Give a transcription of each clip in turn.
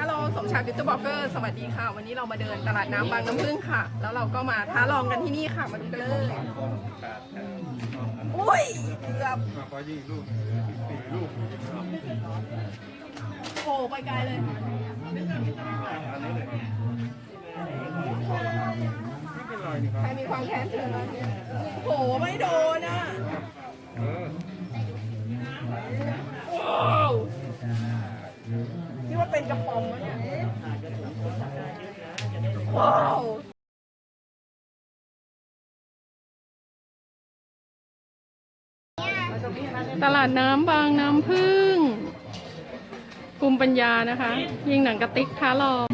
ฮัลโหลสมชายบิวตี้บล็อกเกอร์สวัสดีค่ะ วันนี้เรามาเดินตลาดน้ำบางน้ำพึ่งค่ะ แล้วเราก็มาท้าลองกันที่นี่ค่ะ มาดูกันเลย อุ้ยเกือบมาพอยิงลูกสี่ลูกโผล่ไปไกลเลยไม่เป็นไรนี่คใครบมีความแค้นเชิญมโผล่ไม่โดนอะเออว้ เป็นกระป๋องแล้วเนี่ยว้าวตลาดน้ำบางน้ำพึ่งกลุ่มปัญญานะคะ ยิงหนังกระติกท้าลอง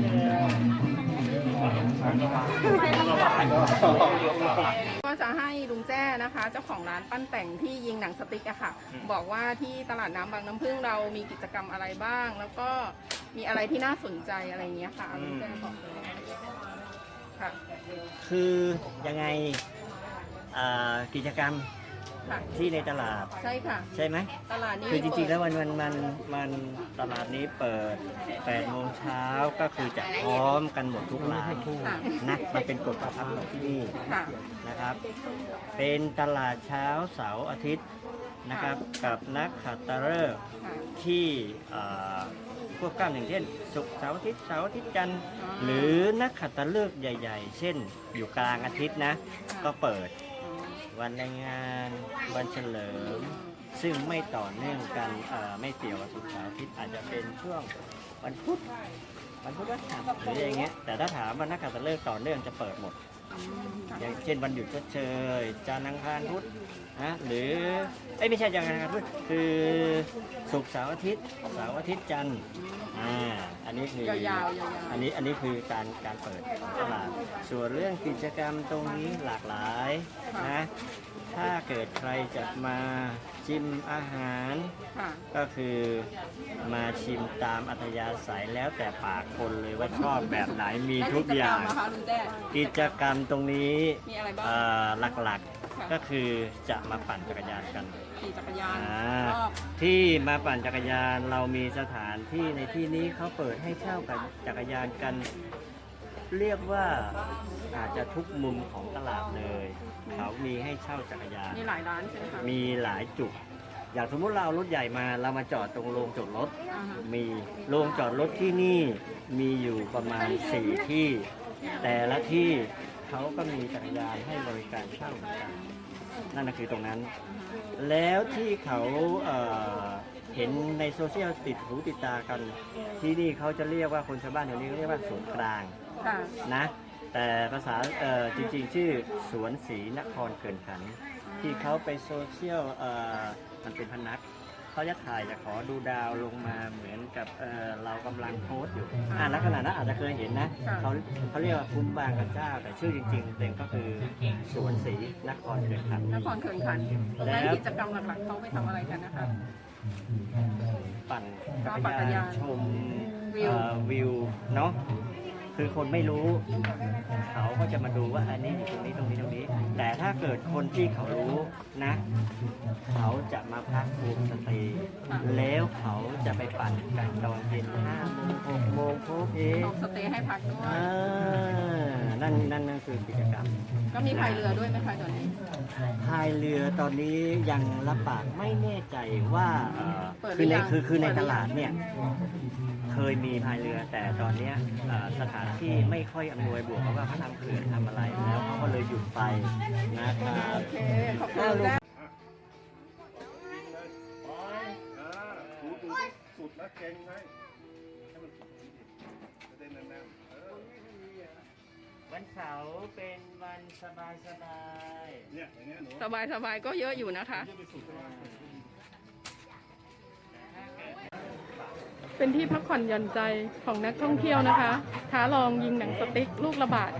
ก็จะให้ลุงแจ้นะคะ เจ้าของร้านปั้นแต่งที่ยิงหนังสติ๊กอะค่ะ บอกว่าที่ตลาดน้ำบางน้ำพึ่งเรามีกิจกรรมอะไรบ้าง แล้วก็มีอะไรที่น่าสนใจอะไรเงี้ยค่ะลุงแจ้บอกเลยค่ะคือยังไงกิจกรรม ค่ะ ที่ในตลาดใช่ค่ะ ใช่ไหมตลาดนี้คือจริงๆเปิดแล้วมันมันมันมันตลาดนี้เปิด8โมงเช้าก็คือจะพร้อมกันหมดทุกร้านค่ะ นะมันเป็นกฎประทับของที่นี่ค่ะ นะครับ เป็นตลาดเช้าเสาร์อาทิตย์นะครับกับนักขัตฤกษ์ ค่ะ ที่อ่าพวกกล้ามอย่างเช่นศุกร์เสาร์อาทิตย์เสาร์อาทิตย์จันทร์อ๋อหรือนักขัตฤกษ์ใหญ่ ๆ เช่น อยู่กลางอาทิตย์นะ ก็เปิดอ๋อ วันแรงงานวันเฉลิม ซึ่งไม่ต่อเนื่องกันไม่เกี่ยวกับศุกร์เสาร์อาทิตย์อาจจะเป็นช่วงวันพุธวันพุธวันหัสหรืออย่างเงี้ยแต่ถ้าถามว่านักขัตฤกษ์ต่อเนื่องจะเปิดหมด อย่างเช่นวันหยุดชดเชยจันทร์อังคารพุธนะหรือเอ้ยไม่ใช่จันทร์อังคารพุธคือศุกร์เสาร์อาทิตย์เสาร์อาทิตย์จันทร์อ่า อันนี้คือยาวๆยาวๆ อันนี้อันนี้คือการการเปิดของตลาดส่วนเรื่องกิจกรรมตรงนี้หลากหลายนะถ้าเกิดใครจะมาชิมอาหาร ค่ะ ก็คือมาชิมตามอัธยาศัยแล้วแต่ปากคนเลยว่าชอบแบบไหนมีทุกอย่าง และกิจรรมนะคะลุงแจ้กิจกรรมตรงนี้มีอะไรบ้าง เอ่อหลักค่ะๆก็คือจะมาปั่นจักรยานกัน ขี่จักรยานอ่ารอบที่มาปั่นจักรยานเรามีสถานที่ในที่นี้เขาเปิดให้เช่ากันจักรยานกัน เรียกว่าอาจจะทุกมุมของตลาดเลย เขามีให้เช่าจักรยาน มีหลายร้านใช่ไหมคะมีหลายจุด อย่างสมมุติเราเอารถใหญ่มาเรามาจอดตรงโรงจอดรถ อ่าฮะมีโรงจอดรถที่นี่มีอยู่ประมาณ 4 ที่ แต่ละที่เขาก็มีจักรยานให้บริการเช่าเหมือนกันนั่นก็คือตรงนั้น แล้วที่เขาเอ่อเห็นในโซเชียลติดหูติดตากัน ที่นี่เขาจะเรียกว่าคนชาวบ้านแถวนี้เขาเรียกว่าสวนกลางค่ะนะแต่ภาษาเอ่อจริงๆ ชื่อสวนศรีนครเกินขัน ที่เขาไปโซเชียลเอ่อมันเป็นพนัก เขาจะถ่ายจะขอดูดาวลงมาเหมือนกับเอ่อเรากำลังโพสต์อยู่อ่าลักษณะนั้นอาจจะเคยเห็นนะเขาเขาเรียกว่าคุ้มบางกระเจ้า แต่ชื่อจริงๆเต็มก็คือสวนศรีนครเกินขัน นครเขินขันแล้วและกิจกรรมหลักๆเขาไปทำอะไรกันนะคะ ปั่นก็จัปั่นจักกรรยายานนชมวิว เอ่อวิวเนาะ คือคนไม่รู้ เขาก็จะมาดูว่าอันนี้อยู่ตรงนี้ตรงนี้ตรงนี้ แต่ถ้าเกิดคนที่เขารู้นะ เขาจะมาพักโฮมสเตย์แล้วเขาจะไปปั่นกันตอนเย็นห้าโมงหกโมงโพเพตกสเตย์ให้พักด้วย อ่านั่นนั่นนั่นคือกิจกรรม ก็มีพายเรือด้วยไหมคะตอนนี้ พายเรือตอนนี้ยังรับปากไม่แน่ใจว่าเอ่อเปิดหรืคืออในยัง คือคือในเปิดหรือตลาดเนี่ย เคยมีพายเรือแต่ตอนเนี้ยเอ่อสถานที่ไม่ค่อยอำนวยบวกเพราะว่าเขาทำเขื่อนทำอะไรแล้วเขาก็เลยหยุดไปนะครับ โอเคขอบคุณลุงแจ้ยิงเลยไปอ่าถูถูสุดแล้วเก่งไหมให้มันสุดจะได้แน่นๆเออวันเสาร์เป็นวันสบายสบายเนี่ยอย่างเงี้ยหนูสบายสบายๆก็เยอะอยู่นะคะ จะไปสุดใช่ไหม เป็นที่พักผ่อนหย่อนใจของนักท่องเที่ยวนะคะ ท้าลองยิงหนังสติ๊กลูกระบาด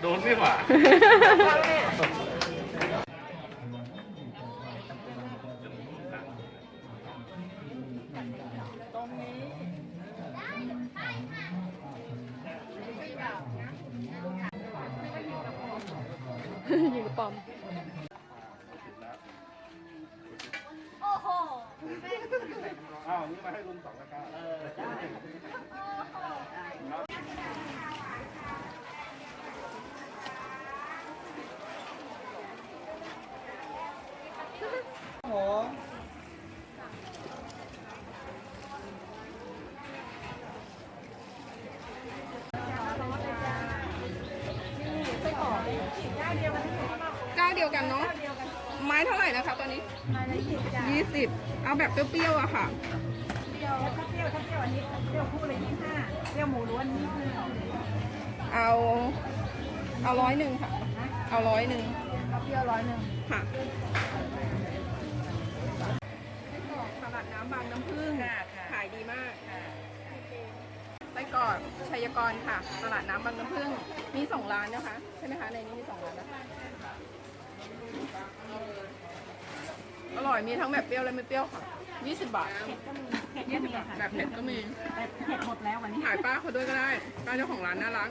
โดนไม่หว่า อานี้มาให้ลุงสองตะกร้าเออได้ผมเจ้าเดียวกันเนาะ ไม้เท่าไหร่นะคะตอนนี้ยี่สิบเอาแบบเปรี้ยวๆอะค่ะ เปรี้ยวถ้าเปรี้ยวถ้าเปรี้ยวอันนี้เปรี้ยวคู่เลยยี่ห้าเปรี้ยวหมูล้วนยี่ห้าเอาเอาร้อยหนึ่งค่ะ เอาร้อยหนึ่งเอาเปรี้ยวร้อยหนึ่งค่ะไส้กรอกตลาดน้ำบางน้ำพึ่งขายดีมากไส้กรอกชัยกรค่ะ ตลาดน้ำบางน้ำพึ่งมีสองร้านนะคะ ใช่ไหมคะในนี้มีสองร้านนะคะ อร่อยมีทั้งแบบเปรี้ยวและไม่เปรี้ยวค่ะยี่สิบบาท เผ็ดก็มีเผ็ดก็มีค่ะแบบเผ็ดก็มี แต่เผ็ดหมดแล้ววันนี้ ถ่ายป้าเขาด้วยก็ได้ ป้าเจ้าของร้านน่ารัก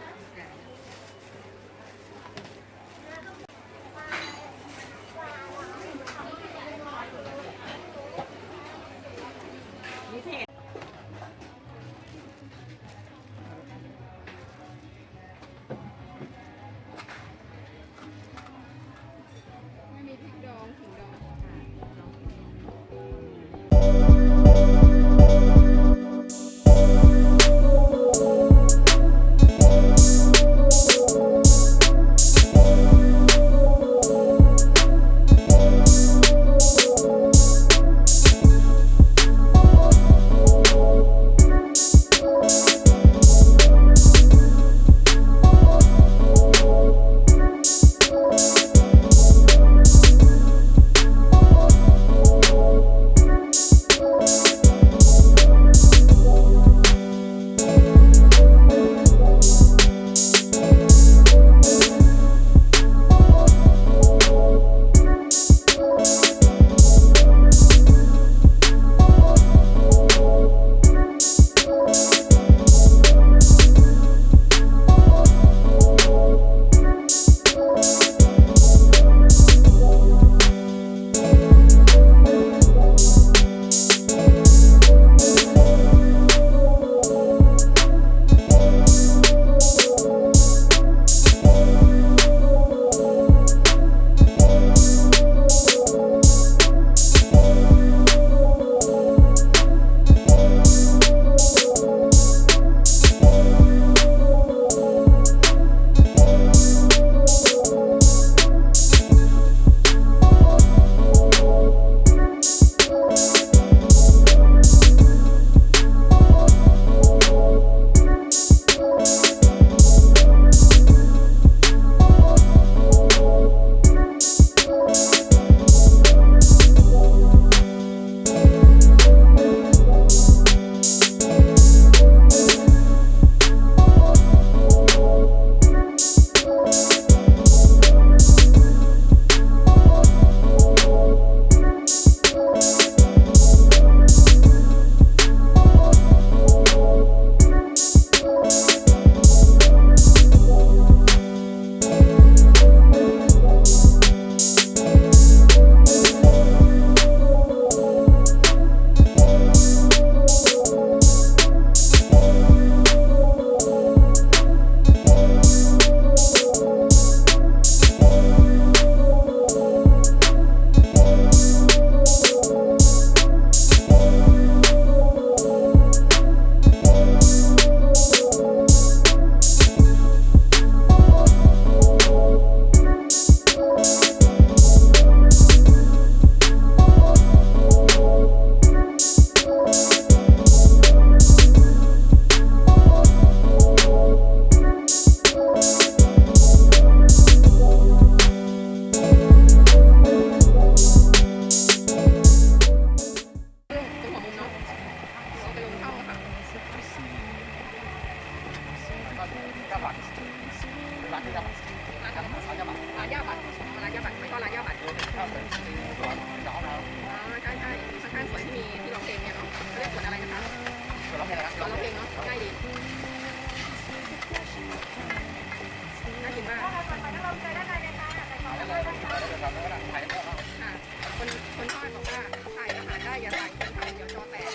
ได้อย่าถ่าช่เดี๋ยวจอแตก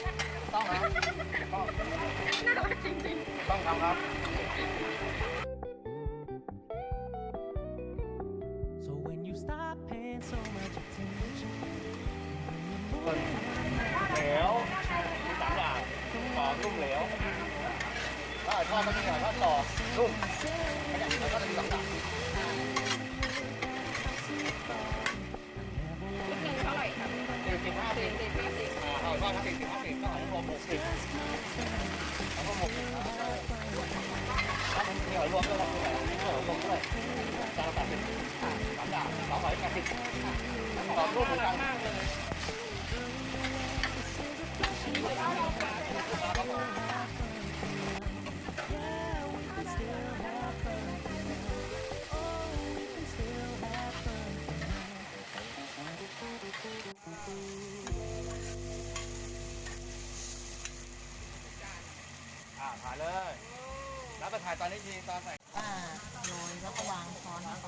ต้องครับต้องน่ารักจริงๆต้องทำครับ อ่าผ่านเลยแล้วไปถ่านตอนนี้ทีตอนใส่ อ่าโรยแล้วก็วางช้อน ผ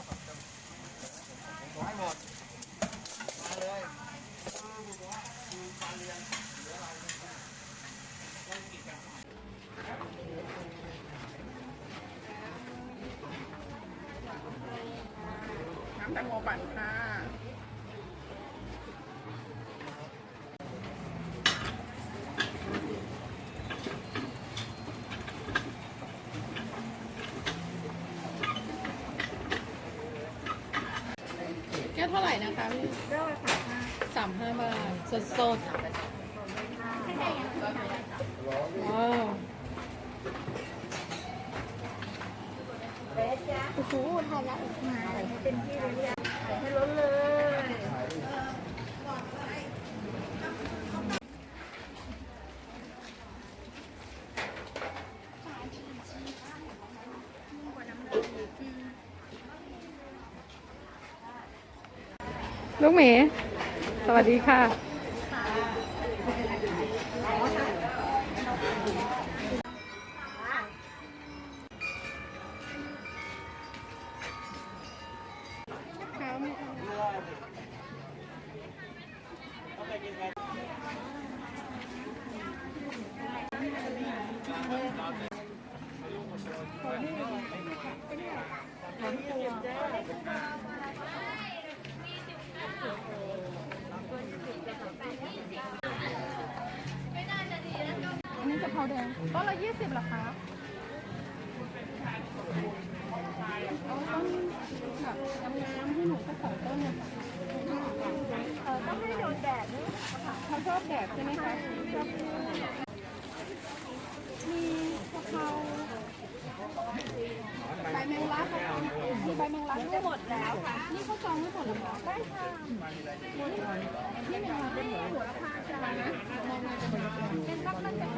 มให้หมด มาเลย น้ำแตงโมปั่นค่ะ แก้ว เท่าไหร่นะคะพี่เริ่มห้าสามห้าบาทสดสดๆว้าวโอ้โหถ่ายแล้วมาใส่ให้เต็มที่เลยเนี่ยใส่ให้ล้นเลย ลูกหมีสวัสดีค่ะอัน เพราแดงต้นละยี่สิบเหรอคะเอาต้นแบบงามๆให้หนูสักสองต้นเนี่ยค่ะเออต้องให้โดนแดดด้วยเขาชอบแดดใช่ไหมคะชอบมีกะเพราใบแมงลักอะมีใบแมงลักด้วยหมดแล้วค่ะ นี่เขาจองไว้หมดแล้วเหรอได้ค่ะนี่แมงลักไม่หัวละพาจานนะมองมาจะเป็นรักมันจะข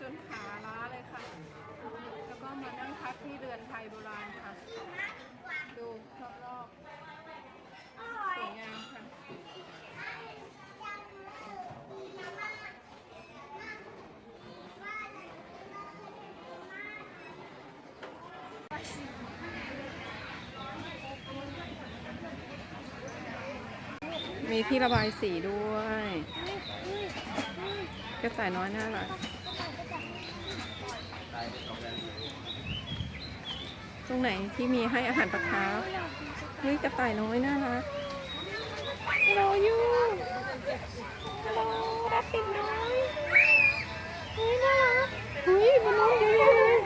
จนขาล้าเลยค่ะ แล้วก็มานั่งพักที่เรือนไทยโบราณค่ะ ดูรอบๆสวยงามค่ะมีที่ระบายสีด้วยกระต่ายน้อยน่ารัก ตรงไหนที่มีให้อาหารปลาคาร์ฟเฮ้ยกระต่ายน้อยน่ารักรออยู่รอรับติดน้อยเฮ้ยน่ารักเฮ้ยมันน้องเยอะเลย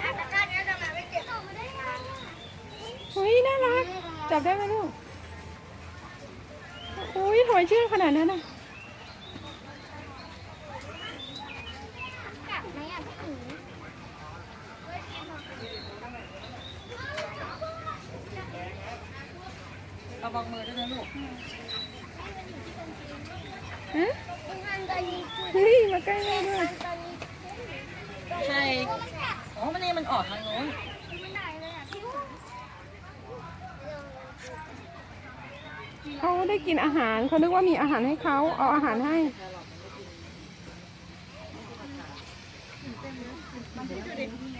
เฮ้ยน่ารักจับได้ไหมลูกโอ้ยถอยเชื่อขนาดนั้นอะ ระวังมือด้วยนะลูกฮะเฮ้ยมาใกล้แม่ด้วยใช่อ๋อมันนี่มันออกทางโน้นเขาได้กินอาหารเขานึกว่ามีอาหารให้เขาเอาอาหารให้เ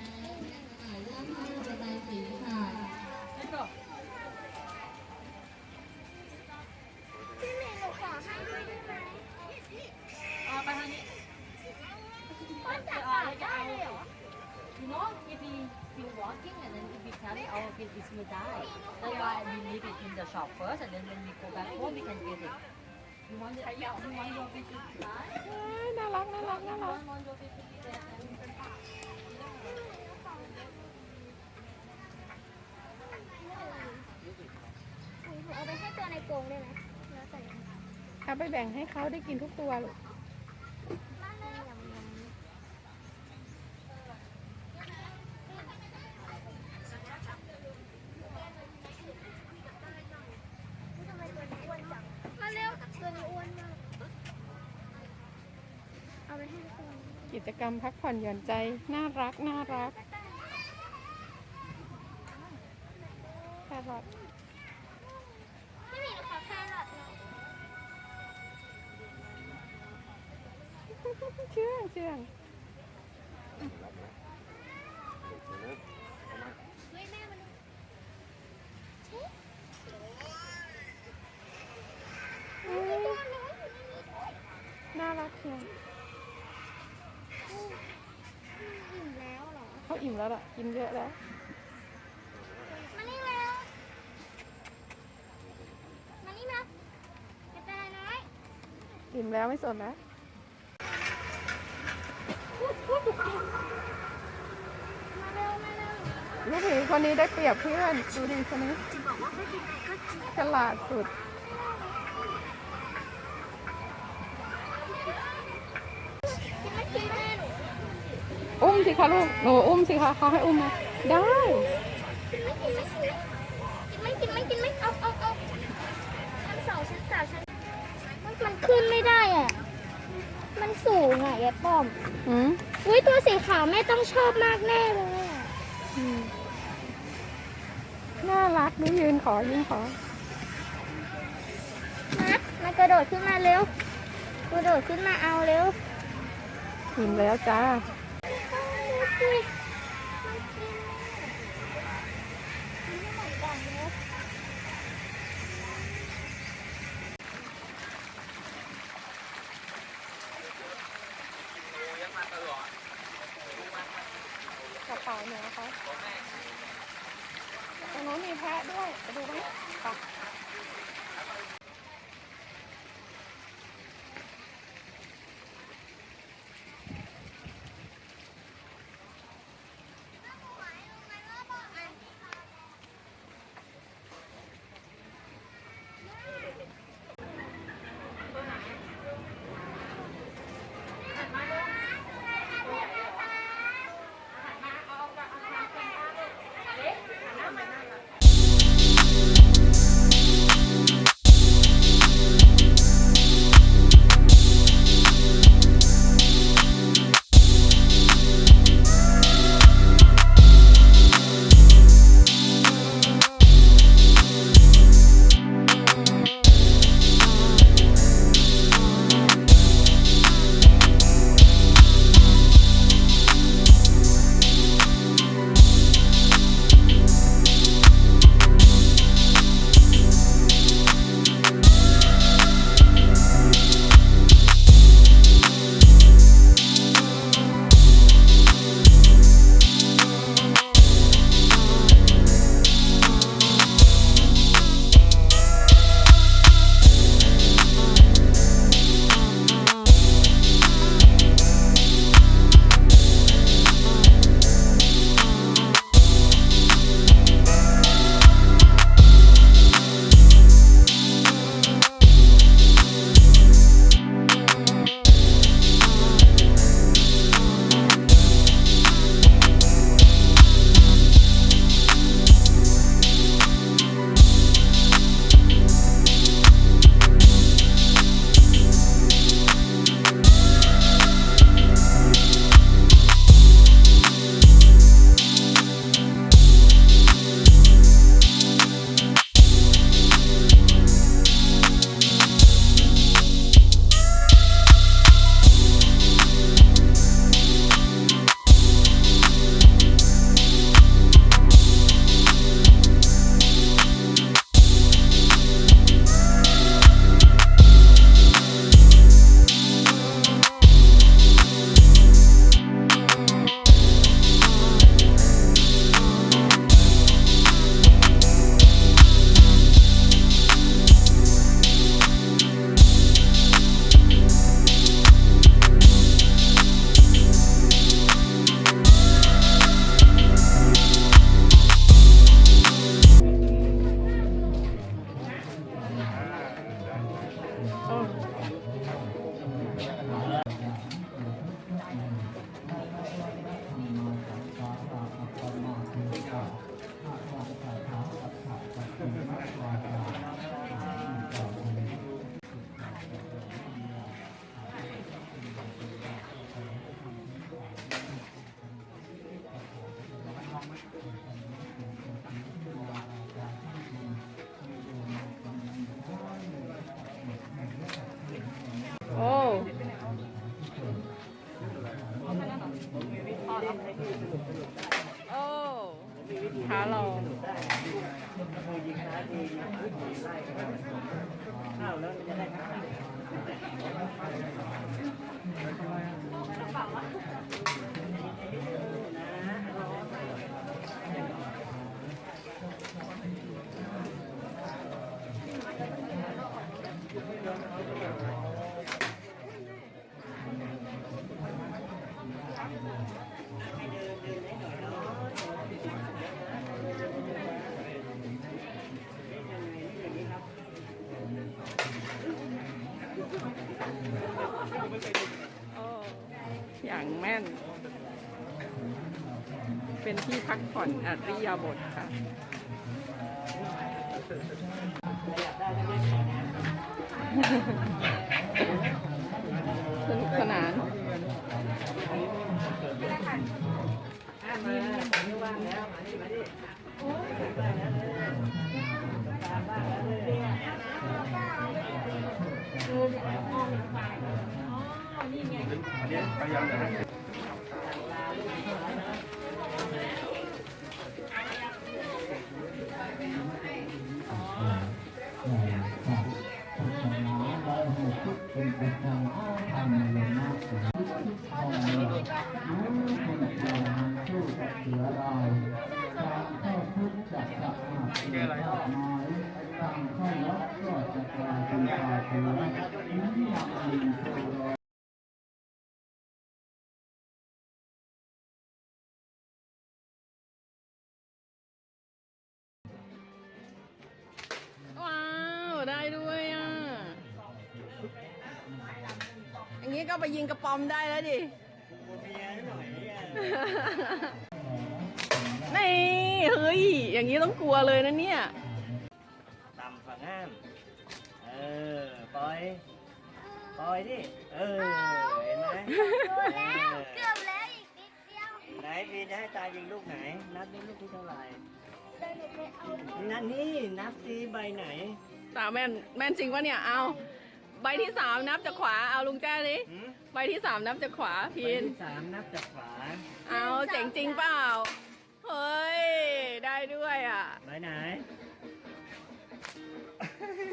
น่ารักน่ารักน่ารักเอาไปให้ตัวในกรงได้ไหมแล้วแต่เอาไปแบ่งให้เขาได้กินทุกตัวลูก ทำไมตัวนี้อ้วนจัง มาเร็วตัวนี้อ้วนมาก เอาไปให้ตัวนี้ กิ จกรรมพักผ่อนหย่อนใจ น่ารัก น่ารักแครอทไม่มีนะคะแครอทเนะเชื่องเชื่องเฮ้ยแม่มันน่ารักเชียว อิ่มแล้วเหร อเขาอิ่มแล้วล่ะ กินเยอะแล้วมานี่แล้วมานี่นะกระต่ายน้อยอิ่มแล้วไม่สนแล้วมาเร็วมาเร็วลูกหมีคนนี้ได้เปรียบเพื่อนดูดิคนนี้ฉลาดสุด อุ้มสิคะลูกหนูอุ้มสิคะเขาให้อุ้มไหมได้กินไม่กินไม่กินไม่เอาเอาเอาชั้นสองชั้นสามชั้นมันมันขึ้นไม่ได้อะ มันสูงอะยายป้อมอืมอุ้ยตัวสีขาวแม่ต้องชอบมากแน่เลยอะอืมน่ารักนี่ยืนขอยืนขอนะมากระโดดขึ้นมาเร็ว กระโดดขึ้นมาเอาเร็ว อิ่มแล้วจ้าอุ้ยมัน กระเป๋าหนูนะคะตรงนู้นมีแพะด้วยไปดูไหม างแม่น เป็นที่พักผ่อนอริยาบทค่ะ yanlarında. ไปยิงกระป๋อมได้แล้วดินี่เฮ้ย อย่างนี้ต้องกลัวเลยนะเนี่ยต่ำฝั่งห้ามเออ ปล่อย ปล่อยดิ เออ เห็นไหมโดนแล้วเกือบแล้วอีกนิดเดียว ไหนพีจะให้ตายิงลูกไหน นับนี่ลูกที่เท่าไหร่เดี๋ยวหนูไปเอานั่นนี่นับซีใบไหน ตาแม่น แม่นจริงปะเนี่ย เอา ใบที่สามนับจากขวา เอาลุงแจ้ดิหืมใบที่สามนับจากขวาใบพีนที่สามนับจากขวาเอาเจ๋งจริงเปล่า เฮ้ย ได้ด้วยอะใบไหน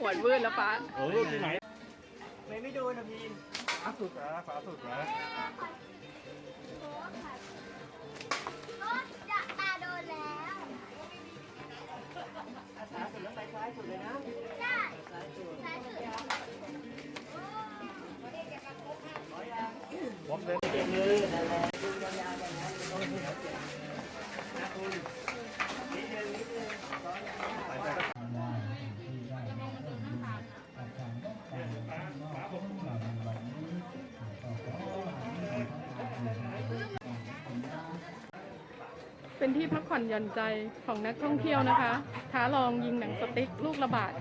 หวดวืดแล้วปะโอ้ยที่ไหนไม่ไม่ดูนะพีนฝาสุดเหรอฝาสุดเหรอโอ๊ยจะตาโดนแล้ว อาสาสุดแล้วไปซ้ายสุดเลยนะได้ ซ้ายสุด สายสุด เป็นที่พักผ่อนหย่อนใจของนักท่องเเที่ยวนะคะท้าลองยิงหนังสติ๊กลูกระบาด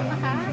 มนะคะ